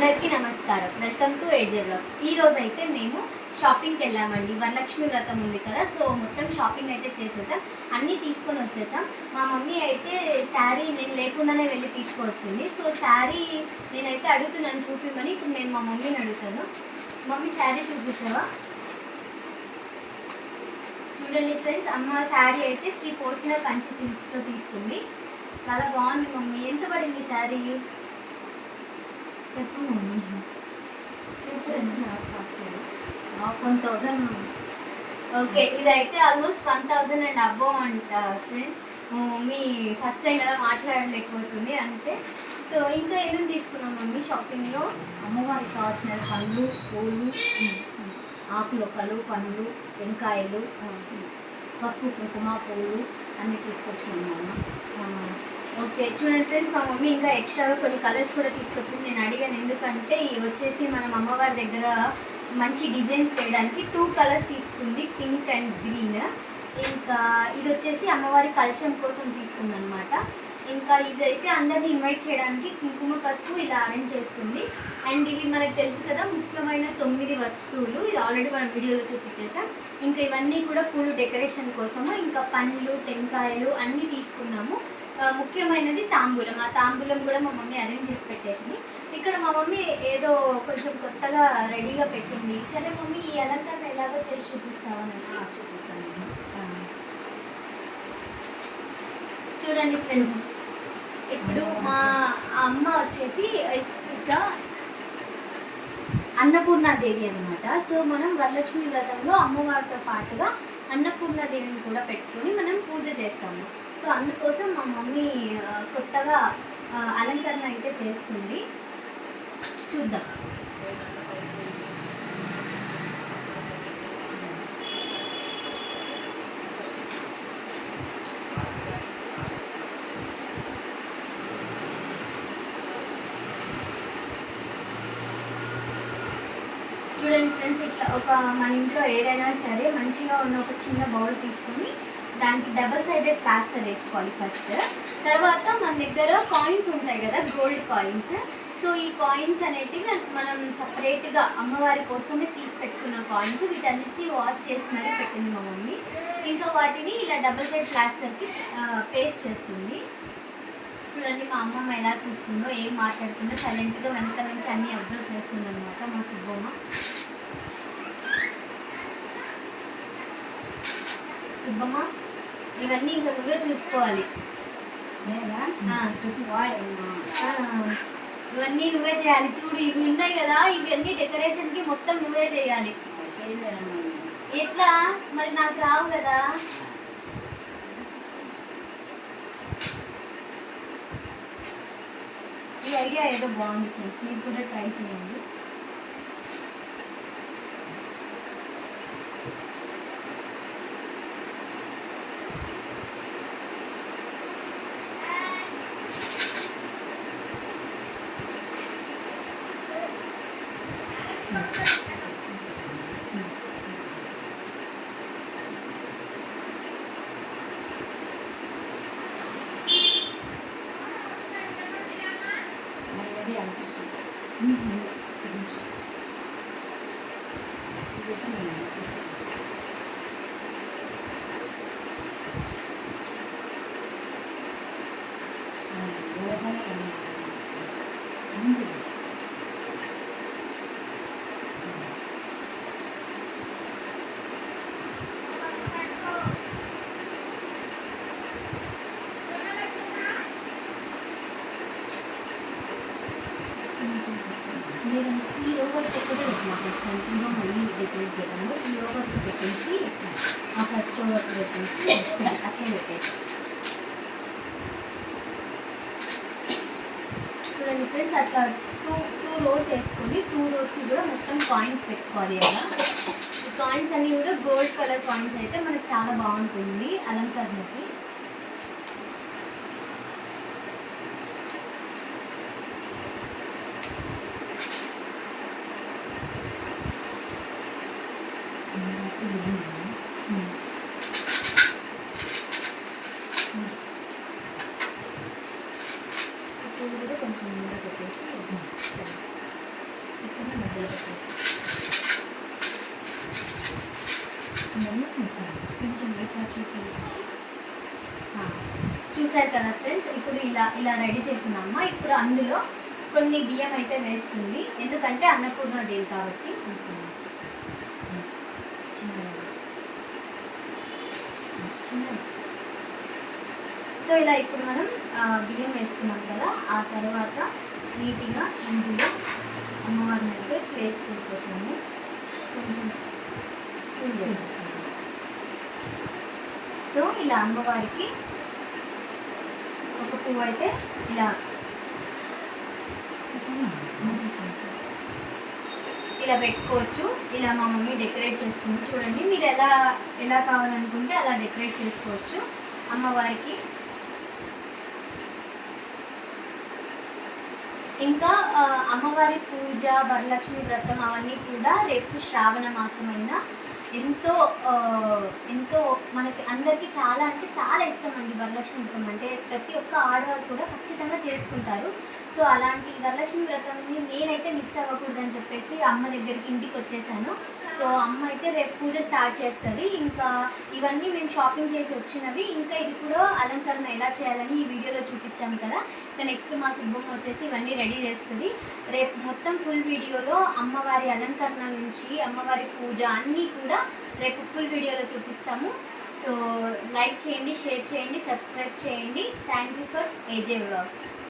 అందరికీ నమస్కారం. Welcome to ఏజే blogs ఈ రోజు అయితే మేము షాపింగ్కి వెళ్ళామండి. వరలక్ష్మి వ్రతం ఉంది కదా సో మొత్తం షాపింగ్ అయితే చేసేసాం. అన్నీ తీసుకొని వచ్చేసాం. మా మమ్మీ అయితే శారీ నేను లేకుండానే వెళ్ళి తీసుకువచ్చింది. సో శారీ నేనైతే అడుగుతున్నాను చూపిమని. ఇప్పుడు నేను మా మమ్మీని అడుగుతాను. మమ్మీ శారీ చూపించావా? చూడండి ఫ్రెండ్స్ అమ్మ శారీ అయితే శ్రీ పోసిన కంచి సిల్క్స్లో తీసుకుంది. చాలా బాగుంది మమ్మీ. ఎంత పడింది శారీ? వన్ థౌజండ్ ఓకే ఇదైతే ఆల్మోస్ట్ వన్ థౌజండ్ అండ్ అబ్బో అంట ఫ్రెండ్స్ మా ఫస్ట్ టైం కదా మాట్లాడలేకపోతుంది అంతే. సో ఇంకా ఏమేమి తీసుకున్నాం మమ్మీ షాపింగ్లో అమ్మవారికి కావాల్సిన పళ్ళు పూలు ఆకులు ఒక్కలు పండ్లు వెంకాయలు పసుపు కుంకుమ పూలు అన్నీ తీసుకొచ్చినాము ఓకే చూడండి ఫ్రెండ్స్ మా మమ్మీ ఇంకా ఎక్స్ట్రాగా కొన్ని కలర్స్ కూడా తీసుకొచ్చింది. నేను అడిగాను ఎందుకంటే ఇవి వచ్చేసి మనం అమ్మవారి దగ్గర మంచి డిజైన్స్ వేయడానికి టూ కలర్స్ తీసుకుంది పింక్ అండ్ గ్రీన్ ఇంకా ఇది వచ్చేసి అమ్మవారి కలశం కోసం తీసుకుంది అనమాట ఇంకా ఇదైతే అందరిని ఇన్వైట్ చేయడానికి కుంకుమ పసుపు ఇలా అరేంజ్ చేసుకుంది. అండ్ ఇవి మనకు తెలుసు కదా ముఖ్యమైన తొమ్మిది వస్తువులు. ఇది ఆల్రెడీ మనం వీడియోలో చూపించేసాం. ఇంకా ఇవన్నీ కూడా పూలు డెకరేషన్ కోసము ఇంకా పండ్లు టెంకాయలు అన్నీ తీసుకున్నాము. ముఖ్యమైనది తాంబూలం. ఆ తాంబూలం కూడా మా మమ్మీ అరేంజ్ చేసి పెట్టేసింది. ఇక్కడ మా మమ్మీ ఏదో కొంచెం కొత్తగా రెడీగా పెట్టింది. సరే మమ్మీ ఈ అలంకరణ ఎలాగో చేసి చూపిస్తావా? చూపిస్తాను. చూడండి ఫ్రెండ్స్ ఇప్పుడు మా అమ్మ వచ్చేసి ఇక అన్నపూర్ణాదేవి అన్నమాట. సో మనం వరలక్ష్మి వ్రతంలో అమ్మవారితో పాటుగా అన్నపూర్ణాదేవిని కూడా పెట్టుకొని మనం పూజ చేస్తాము. సో అందుకోసం మా మమ్మీ కొత్తగా అలంకరణ అయితే చేస్తుంది. చూద్దాం. చూడండి ఫ్రెండ్స్ ఇట్లా ఒక మన ఇంట్లో ఏదైనా సరే మంచిగా ఉన్న ఒక చిన్న బౌల్ తీసుకొని దానికి డబల్ సైడెడ్ ప్లాస్టర్ వేసుకోవాలి ఫస్ట్ తర్వాత మన దగ్గర కాయిన్స్ ఉంటాయి కదా గోల్డ్ కాయిన్స్ సో ఈ కాయిన్స్ అనేటివి మనం సపరేట్గా అమ్మవారి కోసమే తీసి పెట్టుకున్న కాయిన్స్ వీటన్నిటిని వాష్ చేసి మరీ పెట్టింది మా మమ్మీ. ఇంకా వాటిని ఇలా డబల్ సైడ్ ప్లాస్టర్కి పేస్ట్ చేస్తుంది. చూడండి మా అమ్మమ్మ ఎలా చూస్తుందో ఏం మాట్లాడుతుందో. సైలెంట్గా వెనక నుంచి అన్నీ అబ్జర్వ్ చేస్తుంది అనమాట మా సుబ్బమ్మ. సుబ్బమ్మ? ఇవన్నీ ఇంకా నువ్వే చూసుకోవాలి. ఇవన్నీ నువ్వే చేయాలి. చూడు ఇవి ఉన్నాయి కదా ఇవన్నీ డెకరేషన్కి మొత్తం నువ్వే చేయాలి. ఎట్లా? మరి నాకు రావు కదా. ఈ ఐడియా ఏదో బాగుంది ఫ్రెండ్స్. మీరు కూడా ట్రై చేయండి. పెట్టేసి ఆ ఫస్ట్ రోబోట్ పెట్టేసి అట్లే పెట్టేసి కాయిన్స్ అట్లా టూ టూ రోస్ వేసుకొని టూ రోస్కి కూడా మొత్తం కాయిన్స్ పెట్టుకోవాలి అలా ఈ కాయిన్స్ అన్నీ కూడా గోల్డ్ కలర్ కాయిన్స్ అయితే మనకు చాలా బాగుంటుంది అలంకరణకి. ఇప్పుడు కూడా కొంచెం ముందు పెట్టేసి చూసారు కొంచెం చూపించి కదా ఫ్రెండ్స్ ఇప్పుడు ఇలా ఇలా రెడీ చేసిందమ్మ. ఇప్పుడు అందులో కొన్ని బియ్యం అయితే వేస్తుంది. ఎందుకంటే అన్నపూర్ణ దేవి కాబట్టి. సో ఇలా ఇప్పుడు మనం బియ్యం వేసుకున్నాం కదా. ఆ తర్వాత నీట్గా ఇందులో అమ్మవారిని అయితే ప్లేస్ చేసేసాము. కొంచెం సో ఇలా అమ్మవారికి ఒక పువ్వు అయితే ఇలా ఇలా పెట్టుకోవచ్చు. ఇలా మా మమ్మీ డెకరేట్ చేస్తుంది. చూడండి మీరు ఎలా ఎలా కావాలనుకుంటే అలా డెకరేట్ చేసుకోవచ్చు. అమ్మవారికి ఇంకా అమ్మవారి పూజ వరలక్ష్మి వ్రతం అవన్నీ కూడా రేపు శ్రావణ మాసమైన ఎంతో ఎంతో మనకి అందరికీ చాలా అంటే చాలా ఇష్టం అండి వరలక్ష్మి వ్రతం. అంటే ప్రతి ఒక్క ఆడవారు కూడా ఖచ్చితంగా చేసుకుంటారు. సో అలాంటి వరలక్ష్మి వ్రతంని నేనైతే మిస్ అవ్వకూడదని చెప్పేసి అమ్మ దగ్గరికి ఇంటికి వచ్చేసాను. సో అమ్మ అయితే రేపు పూజ స్టార్ట్ చేస్తుంది. ఇంకా ఇవన్నీ మేము షాపింగ్ చేసి వచ్చినవి. ఇంకా ఇది కూడా అలంకరణ ఎలా చేయాలని ఈ వీడియోలో చూపించాం కదా. ఇంకా నెక్స్ట్ మా సుబ్బమ్మ వచ్చేసి ఇవన్నీ రెడీ చేస్తుంది. రేపు మొత్తం ఫుల్ వీడియోలో అమ్మవారి అలంకరణ నుంచి అమ్మవారి పూజ అన్నీ కూడా రేపు ఫుల్ వీడియోలో చూపిస్తాము. సో లైక్ చేయండి షేర్ చేయండి సబ్స్క్రైబ్ చేయండి. Thank you for AJ vlogs